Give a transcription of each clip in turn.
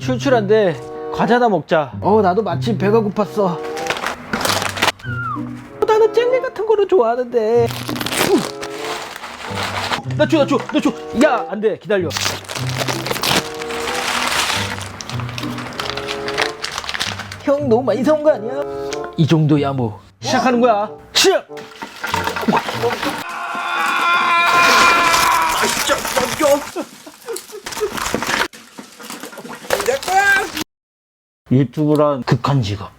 출출한데 과자나 먹자. 어 나도 마침 배가 고팠어. 나는 젤리 같은 거를 좋아하는데. 나 줘, 나 줘, 나 줘. 야, 안 돼. 기다려. 형 너무 많이 사온 거 아니야? 이 정도야 뭐. 시작하는 거야. 시작. 아, 진짜 넘겨. 유튜브란 극한 직업.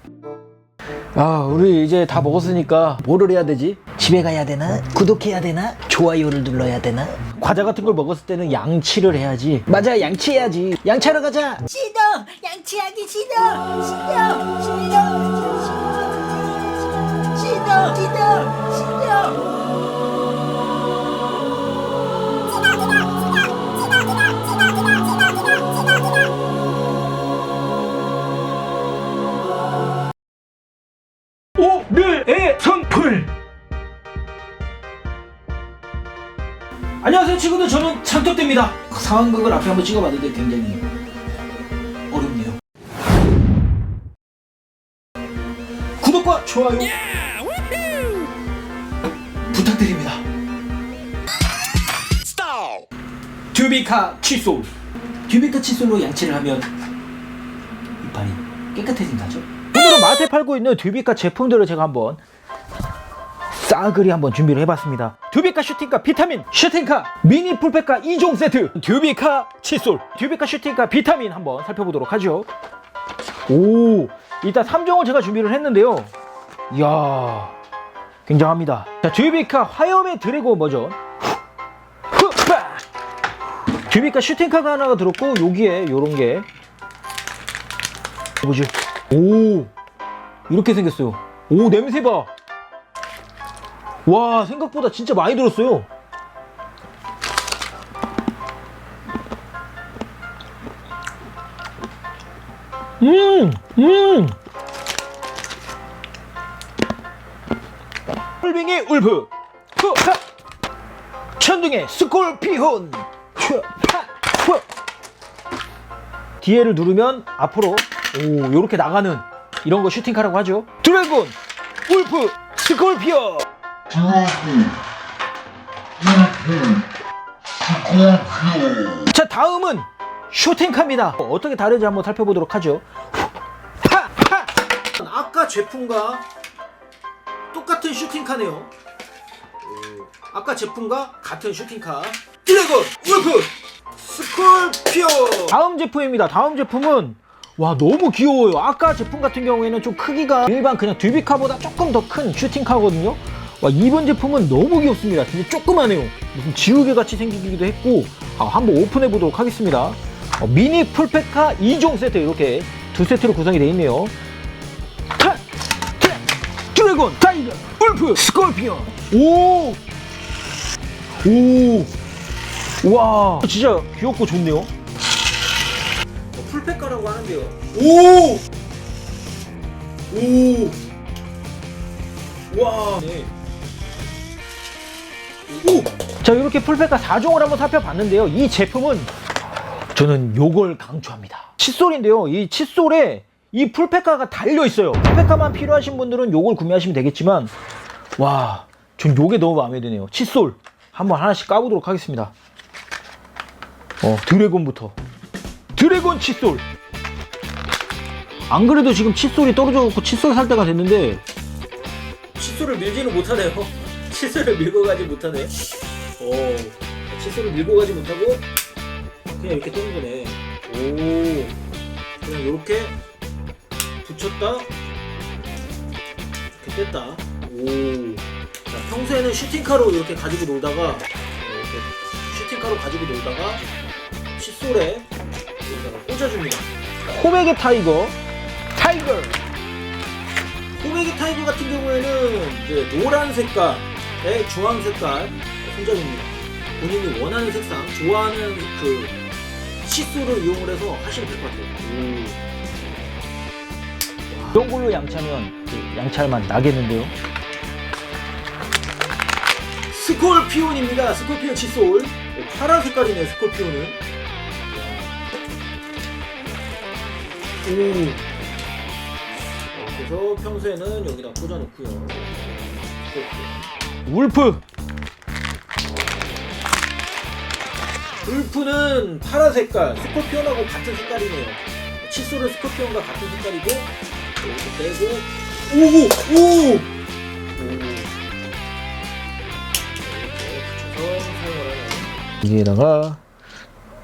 아, 우리 이제 다 먹었으니까 뭐를 해야 되지? 집에 가야 되나? 구독해야 되나? 좋아요를 눌러야 되나? 과자 같은 걸 먹었을 때는 양치를 해야지. 맞아, 양치해야지. 양치하러 가자. 싫어 양치하기 싫어 싫어 싫어 친구들. 저는 창토대입니다. 상황극을 앞에 한번 찍어봤는데 굉장히 어렵네요. 구독과 좋아요 부탁드립니다. 듀비카 칫솔. 듀비카 칫솔로 양치를 하면 이빨이 깨끗해진다죠? 오늘은 마트에 팔고 있는 듀비카 제품들을 제가 한번 싸그리 한번 준비를 해봤습니다. 듀비카 슈팅카 비타민 슈팅카 미니 풀팩카 2종 세트 듀비카 칫솔 듀비카 슈팅카 비타민 한번 살펴보도록 하죠. 오 일단 3종을 제가 준비를 했는데요. 이야 굉장합니다. 자 듀비카 화염의 드래곤 버전! 듀비카 슈팅카가 하나가 들었고 여기에 요런 게 뭐지? 오 이렇게 생겼어요. 오 냄새 봐. 와 생각보다 진짜 많이 들었어요. 음, 음. 홀빙이 울프, 후하. 천둥의 스콜피온, 슈하, 후. 뒤에를 누르면 앞으로 오 요렇게 나가는 이런 거 슈팅카라고 하죠. 드래곤, 울프, 스콜피온. 자 다음은 슈팅카입니다. 어, 어떻게 다른지 한번 살펴보도록 하죠! 아까 제품과 똑같은 슈팅카네요. 오, 아까 제품과 같은 슈팅카. 드래곤 울프! 스콜피오! 다음 제품입니다. 다음 제품은 와 너무 귀여워요. 아까 제품 같은 경우에는 좀 크기가 일반 그냥 듀비카보다 조금 더 큰 슈팅카거든요 와 이번 제품은 너무 귀엽습니다 진짜 조그마해요 무슨 지우개 같이 생기기도 했고 아, 한번 오픈해 보도록 하겠습니다 어, 미니 풀팩카 2종 세트 이렇게 두 세트로 구성이 되어 있네요 타! 타! 드래곤 타이거 울프 스콜피온 오! 오! 와 진짜 귀엽고 좋네요 어, 풀팩카라고 하는데요 오! 오! 와 네. 오! 자 이렇게 풀팩카 4종을 한번 살펴봤는데요. 이 제품은 저는 요걸 강추합니다. 칫솔인데요. 이 칫솔에 이 풀팩카가 달려있어요. 풀팩카만 필요하신 분들은 요걸 구매하시면 되겠지만 와 전 요게 너무 마음에 드네요. 칫솔 한번 하나씩 까보도록 하겠습니다. 어 드래곤부터. 드래곤 칫솔. 안 그래도 지금 칫솔이 떨어져 갖고 칫솔 살 때가 됐는데 칫솔을 밀지는 못하네요. 칫솔을 밀고 가지 못하네. 오, 칫솔을 밀고 가지 못하고 그냥 이렇게 뜨는 거네. 오, 그냥 이렇게 붙였다, 이렇게 뺐다. 오, 자, 평소에는 슈팅카로 이렇게 가지고 놀다가 어, 이렇게 슈팅카로 가지고 놀다가 칫솔에 여기다가 꽂아줍니다. 호백의 타이거, 타이거. 꼬메기 타이거 같은 경우에는 이제 노란 색깔 에 주황 색깔 손잡입니다. 본인이 원하는 색상, 좋아하는 그 칫솔을 이용을 해서 하시면 될 것 같아요. 와, 이런 걸로 양치하면 그 양치할 맛 나겠는데요? 스콜피온입니다. 스콜피온 칫솔. 어, 파란 색깔이네요, 스콜피온은. 오. 그래서 평소에는 여기다 꽂아놓고요. 울프. 울프는 파란 색깔, 스코피온하고 같은 색깔이네요. 칫솔은 스코피온과 같은 색깔이고 이렇게 빼고 오오 오. 여기에다가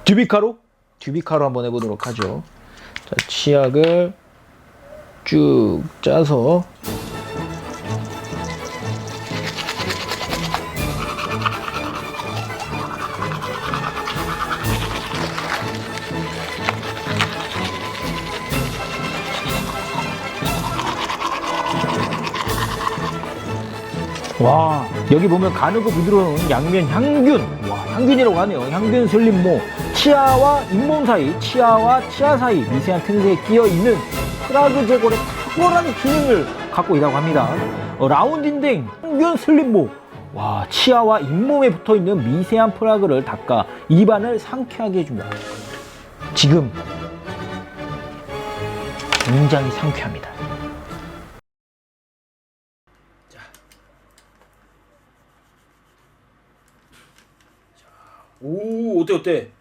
듀비카로 듀비카로 한번 해보도록 하죠. 자, 치약을 쭉 짜서 와 여기 보면 가늘고 부드러운 양면 향균. 와 향균이라고 하네요. 향균 슬림모. 치아와 잇몸 사이 치아와 치아 사이 미세한 틈새에 끼어 있는 프라그 제거에 탁월한 기능을 갖고 있다고 합니다. 어, 라운딩댕 향균 슬림모. 와 치아와 잇몸에 붙어 있는 미세한 프라그를 닦아 입안을 상쾌하게 해줍니다. 지금 굉장히 상쾌합니다 어때 어때